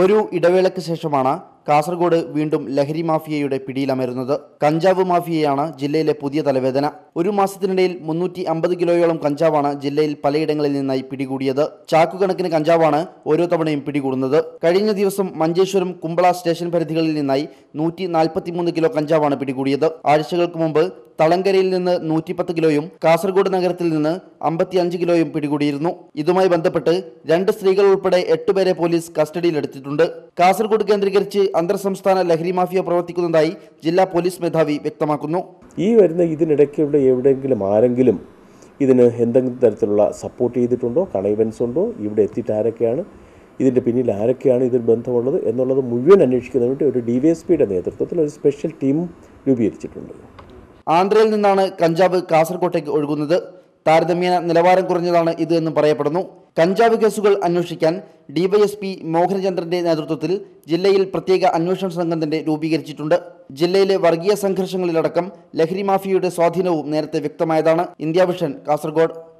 ഒരു ഇടവേളയ്ക്ക് ശേഷമാണ് കാസർഗോഡ് വീണ്ടും ലഹരി മാഫിയയുടെ പിടിയിലമരുന്നത് കഞ്ചാവ് മാഫിയയാണ് ജില്ലയിലെ പുതിയ തലവേദന. ഒരു മാസത്തിനിടയിൽ മുന്നൂറ്റി അമ്പത് കിലോയോളം കഞ്ചാവാണ് ജില്ലയിൽ പലയിടങ്ങളിൽ നിന്നായി പിടികൂടിയത്. ചാക്കുകണക്കിന് കഞ്ചാവാണ് ഓരോ തവണയും പിടികൂടുന്നത്. കഴിഞ്ഞ ദിവസം മഞ്ചേശ്വരം കുമ്പള സ്റ്റേഷൻ പരിധികളിൽ നിന്നായി നൂറ്റി നാൽപ്പത്തിമൂന്ന് കിലോ കഞ്ചാവാണ് പിടികൂടിയത്. ആഴ്ചകൾക്ക് മുമ്പ് തളങ്കരയിൽ നിന്ന് നൂറ്റിപ്പത്ത് കിലോയും കാസർഗോഡ് നഗരത്തിൽ നിന്ന് അമ്പത്തിയഞ്ച് കിലോയും പിടികൂടിയിരുന്നു. ഇതുമായി ബന്ധപ്പെട്ട് രണ്ട് സ്ത്രീകൾ ഉൾപ്പെടെ എട്ടുപേരെ പോലീസ് കസ്റ്റഡിയിലെടുത്തിട്ടുണ്ട്. കാസർഗോഡ് കേന്ദ്രീകരിച്ച് അന്തർ സംസ്ഥാന ലഹരി മാഫിയ പ്രവർത്തിക്കുന്നതായി ജില്ലാ പോലീസ് മേധാവി വ്യക്തമാക്കുന്നു. ഈ വരുന്ന ഇതിനിടയ്ക്കുള്ള എവിടെയെങ്കിലും ആരെങ്കിലും ഇതിന് എന്തെങ്കിലും തരത്തിലുള്ള സപ്പോർട്ട് ചെയ്തിട്ടുണ്ടോ? കണൈവൻസ് ഉണ്ടോ? ഇവിടെ എത്തിയിട്ട് ആരൊക്കെയാണ്? ഇതിന്റെ പിന്നിൽ ആരൊക്കെയാണ് ഇതിൽ ബന്ധമുള്ളത്? എന്നുള്ളത് മുഴുവൻ അന്വേഷിക്കുന്നതിന് വേണ്ടി ഒരു ഡി വി എസ് പിയുടെ നേതൃത്വത്തിൽ ഒരു സ്പെഷ്യൽ ടീം രൂപീകരിച്ചിട്ടുണ്ട്. ആന്ധ്രയിൽ നിന്നാണ് കഞ്ചാവ് കാസർകോട്ടേക്ക് ഒഴുകുന്നത്. താരതമ്യേന നിലവാരം കുറഞ്ഞതാണ് ഇത് എന്ന് പറയപ്പെടുന്നു. കഞ്ചാവ് കേസുകൾ അന്വേഷിക്കാൻ ഡിവൈഎസ്പി മോഹനചന്ദ്രന്റെ നേതൃത്വത്തിൽ ജില്ലയിൽ പ്രത്യേക അന്വേഷണ സംഘം തന്നെ രൂപീകരിച്ചിട്ടുണ്ട്. ജില്ലയിലെ വർഗീയ സംഘർഷങ്ങളിലടക്കം ലഹരി മാഫിയയുടെ സ്വാധീനവും നേരത്തെ വ്യക്തമായതാണ്. India vision Kasaragod.